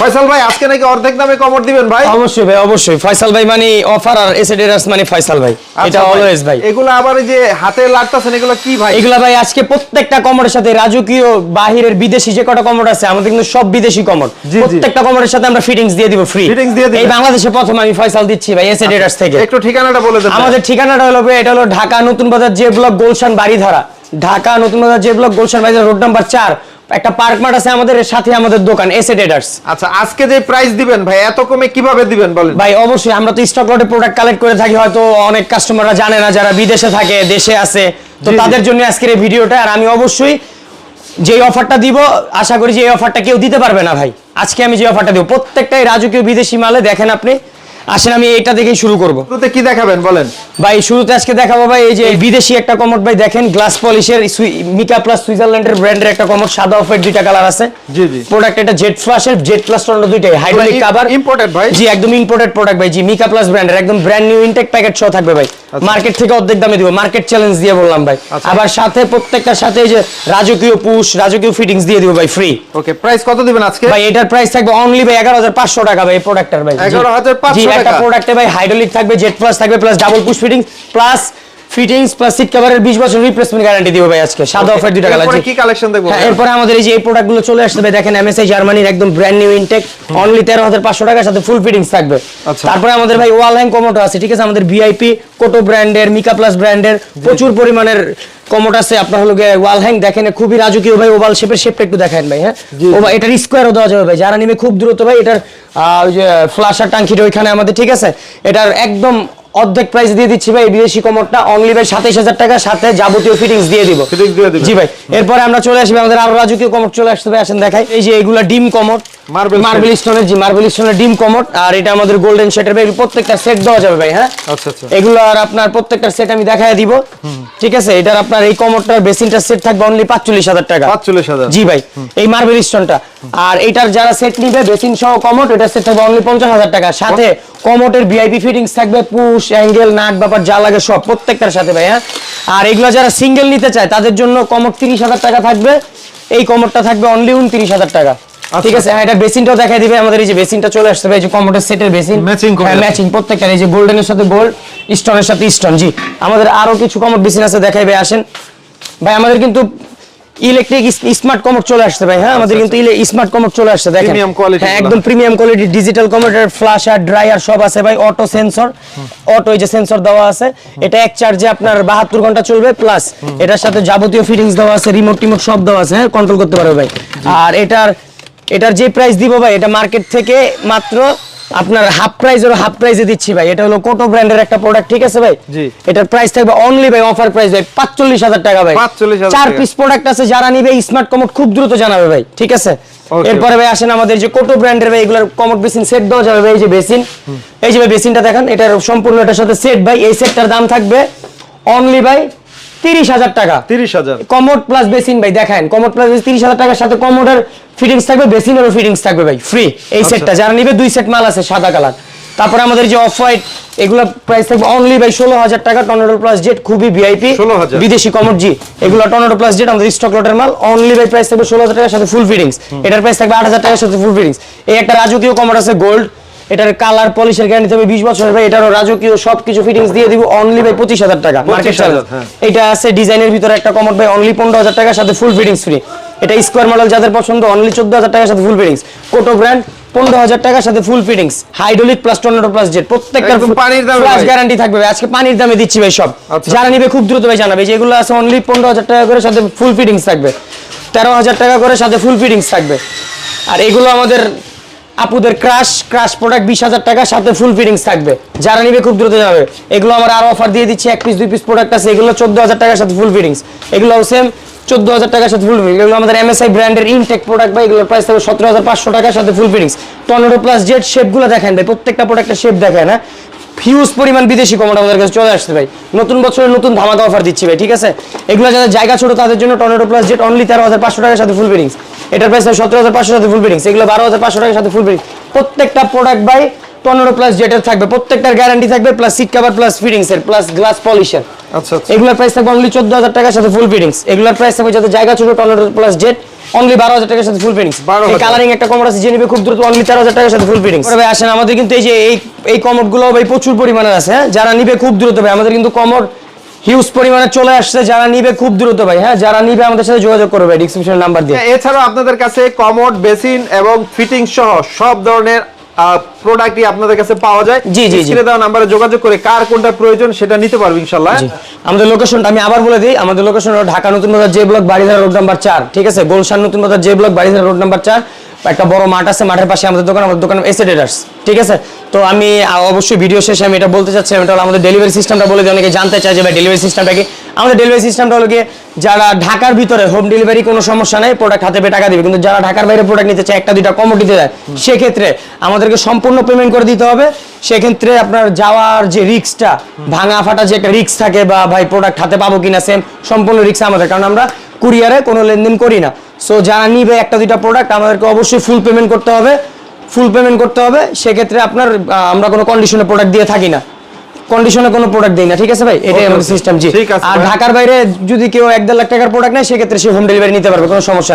ফয়সাল ভাই আজকে নাকি অর্ধেক দামে কমর দিবেন ভাই? অবশ্যই ভাই অবশ্যই। ফয়সাল ভাই মানে অফার আর মানে ফয়সাল ভাই। এটা আচ্ছা অলওয়েজ ভাই। এগুলো আবার যে হাতে লাগতাছেন এগুলো কি ভাই? এগুলা ভাই আজকে প্রত্যেকটা কমরের সাথে রাজকীয় বাহিরের বিদেশি যে কটা কমর আছে আমাদের কিন্তু সব বিদেশি কমর। জি, জি। প্রত্যেকটা কমরের সাথে আমরা ফিটিংস দিয়ে দিব ফ্রি Fittings দিয়ে দিবেন? এই বাংলাদেশে প্রথম আমি ফয়সাল দিচ্ছি ভাই এসএডিডাস থেকে। একটু ঠিকানাটা বলে দেন আমাদের ঠিকানাটা হলো ভাই, এটা হলো Dhaka Notun Bazar J block Gulshan Baridhara Dhaka Notun Bazar J block Gulshan Baridhara road number চার। একটা পার্ক মাঠ আছে আমাদের সাথে আমাদের দোকান এসে ট্রেডার্স আচ্ছা আজকে যে প্রাইস দিবেন ভাই এত কমে কীভাবে দিবেন বলেন? ভাই অবশ্যই আমরা তো স্টক লটে প্রোডাক্ট কালেক্ট করে থাকি হয়তো অনেক কাস্টমাররা জানে না যারা বিদেশে থাকে দেশে আছে। তো। তাদের জন্য আজকের এই ভিডিওটা আর আমি অবশ্যই যে অফারটা দিব আশা করি যে এই অফারটা কেউ দিতে পারবে না ভাই। আজকে আমি যে অফারটা দিব প্রত্যেকটাই রাজকীয় বিদেশি মালে দেখেন আপনি আসেন আমি এটা দেখেই শুরু করব। শুরুতে কি দেখাবেন বলেন? ভাই শুরুতে আজকে দেখাবো ভাই এই যে বিদেশি একটা কমোড ভাই দেখেন গ্লাস পলিশের মিকা প্লাস সুইজারল্যান্ডের ব্র্যান্ডের একটা কমোড সাদা অফের দুইটা কালার আছে। জি, জি। প্রোডাক্ট এটা জেট ফ্লাশের জেট প্লাস টর্নেডো দুইটাই হাইড্রোলিক কভার imported ভাই? জি একদম ইম্পোর্টেড প্রোডাক্ট ভাই জি মিকা প্লাস ব্র্যান্ডের একদম ব্র্যান্ড নিউ ইনটেক প্যাকেট সহ থাকবে ভাই। মার্কেট থেকে অর্ধেক দামে দিব মার্কেট চ্যালেঞ্জ দিয়ে বললাম ভাই আচ্ছা। আবার সাথে প্রত্যেকটার সাথে এই যে রাজকীয় পুশ রাজকীয় ফিটিংস দিয়ে দিব ভাই ফ্রি ওকে প্রাইস কত দিবেন আজকে ভাই এটার প্রাইস থাকবে অনলি ভাই এগারো হাজার পাঁচশো টাকা ভাই এই প্রোডাক্টের ভাই জি। 11,500 জি একটা টাকা। প্রোডাক্টে ভাই হাইড্রোলিক থাকবে জেট প্লাস থাকবে plus double push fittings plus fittings plus seat কভারের বিশ বছর রিপ্লেসমেন্ট গ্যারান্টি দিব ভাই আজকে। সাদা অফার দুইটা কালার এরপরে কি collection দেখব? হ্যাঁ? এরপরে আমাদের এই যে এই প্রোডাক্টগুলো চলে আসছে ভাই দেখেন এমএসআই জার্মানির একদম ব্র্যান্ড নিউ ইনটেক অনলি তেরো হাজার পাঁচশো টাকার সাথে ফুল ফিটিংস থাকবে। আচ্ছা। তারপরে আমাদের ভাই ওয়াল হ্যাং কমোটো আছে ঠিক আছে? আমাদের ভিআইপি কোটো ব্র্যান্ডের মিকা প্লাস ব্র্যান্ডের প্রচুর পরিমাণের কমোট আছে। আপনার হলো ওয়াল হ্যাং দেখেন খুবই রাজকীয় ভাই ওভাল শেপের শেপটা একটু দেখেন ভাই হ্যাঁ? জি, ও ভাই, এটার স্কোয়ারও দেওয়া যাবে ভাই যারা নিবে খুব দ্রুত ভাই এটার ওই যে ফ্লাশার টাঙ্কিটা ওইখানে আমাদের ঠিক আছে? এটার একদম অর্ধেক প্রাইস দিয়ে দিচ্ছি ভাই বিদেশি কমোটটা অনলি ভাই সাতাইশ হাজার টাকা সাথে যাবতীয় ফিটিংস দিয়ে দিব। জি ভাই এরপরে আমরা চলে আসবে আমাদের আরও রাজকীয় কমোট চলে আসতে ভাই আসেন দেখাই এই যে এগুলা ডিম Marble মার্বেল স্টোনের জি মার্বেল স্টোনের ডিম কমোট আর এটা আমাদের গোল্ডেন সেটের ভাই প্রত্যেকটা সেট দেওয়া যাবে ভাই হ্যাঁ? আচ্ছা আচ্ছা। এগুলো আর আপনার প্রত্যেকটা সেট আমি দিব। ঠিক আছে? এটার আপনার এই বেসিনটার সেট থাকবে অনলি পাঁচচল্লিশ হাজার টাকা। পাঁচচল্লিশ হাজার। জি ভাই এই মার্বেল স্টোনটা আর এটার যারা সেট নিবে বেসিন সহ এটা সেট থাকবে অনলি পঞ্চাশ হাজার টাকা। সাথে কমোটের ভিআইপি ফিটিংস থাকবে পুশ অ্যাঙ্গেল নাট ব্যাপার যা লাগে সব প্রত্যেকটার সাথে ভাই হ্যাঁ। আর এগুলো যারা সিঙ্গেল নিতে চায় তাদের জন্য কমোট তিরিশ হাজার টাকা থাকবে। এই কমোটটা থাকবে অনলি উনত্রিশ হাজার টাকা। ঠিক আছে হ্যাঁ এটা বেসিনটাও দেখাই দিবে আমাদের এই যে বেসিনটা চলে আসছে ভাই এই যে কমোটের সেটের বেসিন। করে হ্যাঁ ম্যাচিং প্রত্যেকটার এই যে গোল্ডেনের সাথে গোল্ড স্টোনের সাথে স্টোন জি। আমাদের আরও কিছু কমোট বেসিন আছে দেখাই ভাই আসেন। ভাই আমাদের কিন্তু ইলেকট্রিক স্মার্ট কমোড চলে আসছে ভাই হ্যাঁ? আমাদের কিন্তু স্মার্ট কমোড চলে আসছে দেখেন। Premium quality হ্যাঁ। একদম প্রিমিয়াম কোয়ালিটি ডিজিটাল কমোডের ফ্ল্যাশার ড্রায়ার সব আছে ভাই অটো সেন্সর অটো এই যে সেন্সর দেওয়া আছে এটা এক চার্জে আপনার বাহাত্তর ঘণ্টা চলবে প্লাস এটার সাথে যাবতীয় ফিটিংস দেওয়া আছে রিমোট টিমোট সব দেওয়া আছে হ্যাঁ? কন্ট্রোল করতে পারবে ভাই। আর এটার এটার যে প্রাইস দিব ভাই এটা মার্কেট থেকে মাত্র আপনার হাফ প্রাইস হলো হাফ প্রাইসে দিচ্ছি ভাই। এটা হলো কোটো ব্র্যান্ডের একটা প্রোডাক্ট ঠিক আছে ভাই? জি। এটার প্রাইস থাকবে অনলি ভাই অফার প্রাইস ভাই পাঁচচল্লিশ হাজার টাকা ভাই। 45,000 চার পিস প্রোডাক্ট আছে যারা নিবে স্মার্ট কমোড খুব দ্রুত জানাবে ভাই ঠিক আছে. এরপরে ভাই আসেন আমাদের যে কোটো ব্র্যান্ডের ভাই এগুলোর কমোড বেসিন সেট দেওয়া যাবে ভাই এই যে বেসিন এই যে ভাই বেসিনটা দেখেন এটার সম্পূর্ণ এটার সাথে সেট ভাই এই সেটটার দাম থাকবে অনলি ভাই তিরিশ হাজার টাকা। তিরিশ হাজার। কমোড প্লাস বেসিন ভাই দেখেন কমোড প্লাস তিরিশ হাজার টাকার সাথে কমোডের ফিটিংস থাকবে বেসিনেরও ফিটিংস থাকবে ভাই ফ্রি এই আচ্ছা। সেটটা যারা নিবে দুই সেট মাল আছে সাদা কালার। তারপরে আমাদের যে অফ হোয়াইট এগুলো প্রাইস থাকবে অনলি ভাই ষোলো হাজার টাকা টর্নেডো প্লাস জেট খুবই ভিআইপি 16,000 বিদেশি কমোড জি এগুলো টর্নেডো প্লাস জেট আমাদের স্টক লটের মাল অনলি ভাই প্রাইস থাকবে ষোলো হাজার টাকার সাথে ফুল ফিটিংস এটার প্রাইস থাকবে আট হাজার টাকার সাথে ফুল ফিটিংস এই একটা রাজকীয় কমোড আছে গোল্ড এটার কালার পলিশের গ্যারান্টি থাকবে বিশ বছর ভাই এটারও রাজকীয় সবকিছু ফিটিংস দিয়ে দিব অনলি ভাই পঁচিশ হাজার টাকা। মার্কেট 25,000 হ্যাঁ। এটা আছে ডিজাইনের ভিতরে একটা কমোড ভাই অনলি পনেরো হাজার টাকার সাথে ফুল ফিটিংস ফ্রি এটা স্কোয়ার মডেল যাদের পছন্দ অনলি চোদ্দ হাজার টাকার সাথে ফুল ফিটিংস কোটো ব্র্যান্ড পনেরো হাজার টাকার সাথে full fittings hydraulic plus tornado plus jet প্রত্যেকটা একদম পানির দামে ভাই। গ্যারান্টি থাকবে। আজকে পানির দামে দিচ্ছি ভাই সব। আচ্ছা। যারা নিবে খুব দ্রুত ভাই জানাবে যেগুলো আছে অনলি পনেরো হাজার টাকা করে সাথে ফুল ফিটিংস থাকবে। তেরো হাজার টাকা করে সাথে ফুল ফিটিংস থাকবে। আর এগুলো আমাদের আপুদের ক্রাশ ক্রাশ প্রোডাক্ট বিশ হাজার টাকা, সাথে ফুল ফিটিংস থাকবে। যারা নিবে খুব দ্রুত যাবে। এগুলো আমার আরও অফার দিয়ে দিচ্ছি, এক পিস দুই পিস প্রোডাক্ট আছে, এগুলো চোদ্দ হাজার টাকার সাথে ফুল ফিটিংস এগুলো সেম চোদ্দ হাজার টাকার সাথে ফুল ফিটিংস এগুলো আমাদের এমএসআই ব্র্যান্ডের ইনটেক প্রোডাক্ট বা এগুলোর প্রাইস থাকবে সতেরো হাজার পাঁচশো টাকার সাথে full fittings tornado plus jet শেপগুলো দেখেন ভাই, প্রত্যেকটা প্রোডাক্টের শেপ দেখেন না। হিউজ পরিমাণ বিদেশি কমোড আমাদের কাছে চলে আসছে ভাই। নতুন বছরের নতুন ধামাকা অফার দিচ্ছি ভাই, ঠিক আছে? এগুলো যাদের জায়গা ছোট, তাদের জন্য টর্নেডো প্লাস জেট অনলি তেরো হাজার পাঁচশো টাকার সাথে ফুল ফিটিংস এটার প্রাইস সতেরো হাজার পাঁচশো সাথে ফুল ফিটিংস এগুলো বারো হাজার পাঁচশো টাকার সাথে ফুল ফিটিংস প্রত্যেকটা প্রোডাক্ট বাই টর্নেডো প্লাস জেটের থাকবে। প্রত্যেকটার গ্যারান্টি থাকবে plus seat cover plus fittings এর প্লাস গ্লাস পলিশের আচ্ছা এগুলোর প্রাইস থাকবে অনলি চোদ্দ হাজার টাকার সাথে ফুল ফিটিংস এগুলোর প্রাইস থাকবে যাতে জায়গা ছোট টলার প্লাস জেট অনলি বারো হাজার টাকার সাথে ফুল ফিটিংস কালারিং একটা কমোড আছে নিবে খুব দ্রুত অনলি তেরো হাজার টাকার সাথে ফুল ফিটিংস ভাই আসেন আমাদের কিন্তু এই যে এই এই কমোডগুলো ভাই প্রচুর পরিমাণে আছে হ্যাঁ? যারা নিবে খুব দ্রুত ভাই আমাদের কিন্তু কমোড হিউজ পরিমাণে চলে আসছে যারা নিবে খুব দ্রুত ভাই। হ্যাঁ যারা নিবে আমাদের সাথে যোগাযোগ করবে ডিসক্রিপশন নাম্বার দিয়ে। এছাড়াও আপনাদের কাছে কমোড বেসিন এবং ফিটিং সহ সব ধরনের প্রোডাক্টই আপনাদের কাছে পাওয়া যায়। জি, জি, জি। দেওয়া নাম্বারে যোগাযোগ করে কার কোনটা প্রয়োজন সেটা নিতে পারবে ইনশাল্লাহ জি। আমাদের লোকেশনটা আমি আবার বলে দিই আমাদের লোকেশন হলো Dhaka Notun Bazar J block Baridhara road number চার ঠিক আছে? গোলশান নতুন Bazar J block Baridhara road number চার একটা বড় মাঠ আছে, মাঠের পাশে আমাদের দোকান আমাদের দোকান এসে ট্রেডার্স ঠিক আছে? তো আমি অবশ্যই ভিডিও শেষে আমি এটা বলতে চাচ্ছি এটা হলো আমাদের ডেলিভারি সিস্টেমটা বলে অনেকে জানতে চায় যে ভাই ডেলিভারি সিস্টেমটা কি? আমাদের ডেলিভারি সিস্টেমটা হলো গিয়ে যারা ঢাকার ভিতরে হোম ডেলিভারি কোনো সমস্যা নেই প্রোডাক্ট হাতে পেয়ে টাকা দিবে। কিন্তু যারা ঢাকার বাইরে প্রোডাক্ট নিতে চায়, একটা, দুইটা কমও দেয়, সেক্ষেত্রে আমাদেরকে সম্পূর্ণ পেমেন্ট করে দিতে হবে। সেক্ষেত্রে আপনার যাওয়ার যে রিস্কটা ভাঙা ফাটা যে একটা রিস্ক থাকে বা ভাই প্রোডাক্ট হাতে পাবো কিনা সেম সম্পূর্ণ রিক্স আমাদের। কারণ আমরা কুরিয়ারে কোনো লেনদেন করি না। সো যারা নিবে একটা দুইটা প্রোডাক্ট আমাদেরকে অবশ্যই ফুল পেমেন্ট করতে হবে। ফুল পেমেন্ট করতে হবে। সেক্ষেত্রে আপনার আমরা কোনো কন্ডিশনে প্রোডাক্ট দিয়ে থাকি না। কন্ডিশনে কোনো প্রোডাক্ট দিই না ঠিক আছে ভাই? এটাই আমাদের সিস্টেম জি। আর ঢাকার বাইরে যদি কেউ এক দেড় লাখ টাকার প্রোডাক্ট নেয় সেক্ষেত্রে সে হোম ডেলিভারি নিতে পারবে কোনো সমস্যা না।